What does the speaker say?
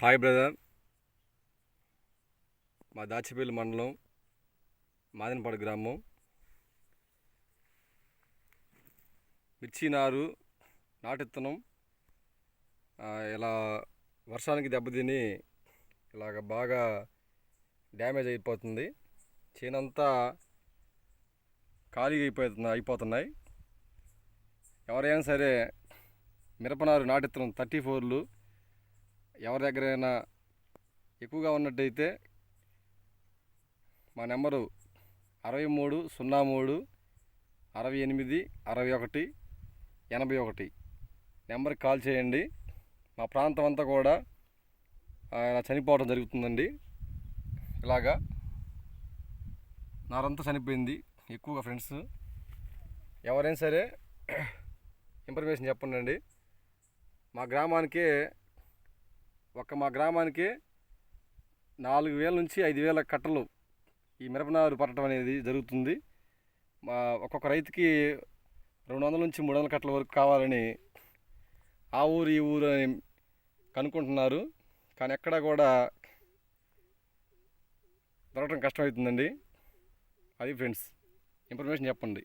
Hi brother. మా దాచిపల్లి మండలం మాదినపాడు గ్రామం. మిర్చి నారు నాటిత్తనం. ఇలా వర్షానికి దెబ్బతిని ఇలాగ బాగా డ్యామేజ్ అయిపోతుంది. చేనంతా ఖాళీగా అయిపోతున్నా అయిపోతున్నాయి. ఎవరైనా సరే మిరపనారు నాటిత్తనం థర్టీ ఫోర్లు. ఎవరి దగ్గరైనా ఎక్కువగా ఉన్నట్టయితే మా నెంబరు అరవై మూడు సున్నా మూడు అరవై ఎనిమిది అరవై ఒకటి ఎనభై ఒకటి నెంబర్కి కాల్ చేయండి. మా ప్రాంతం అంతా కూడా ఆయన చనిపోవడం జరుగుతుందండి. ఇలాగా నారంతా చనిపోయింది. ఎక్కువగా ఫ్రెండ్స్. ఎవరైనా సరే ఇన్ఫర్మేషన్ చెప్పండి అండి మా గ్రామానికే ఒక మా గ్రామానికి నాలుగు వేల నుంచి ఐదు వేల కట్టలు ఈ మిరపనారు పట్టడం అనేది జరుగుతుంది. మా ఒక్కొక్క రైతుకి రెండు వందల నుంచి మూడు వందల కట్టల వరకు కావాలని ఆ ఊరు ఈ ఊరు అని కనుక్కుంటున్నారు. కానీ ఎక్కడా కూడా దొరకడం కష్టమవుతుందండి. అది ఫ్రెండ్స్ ఇన్ఫర్మేషన్ చెప్పండి.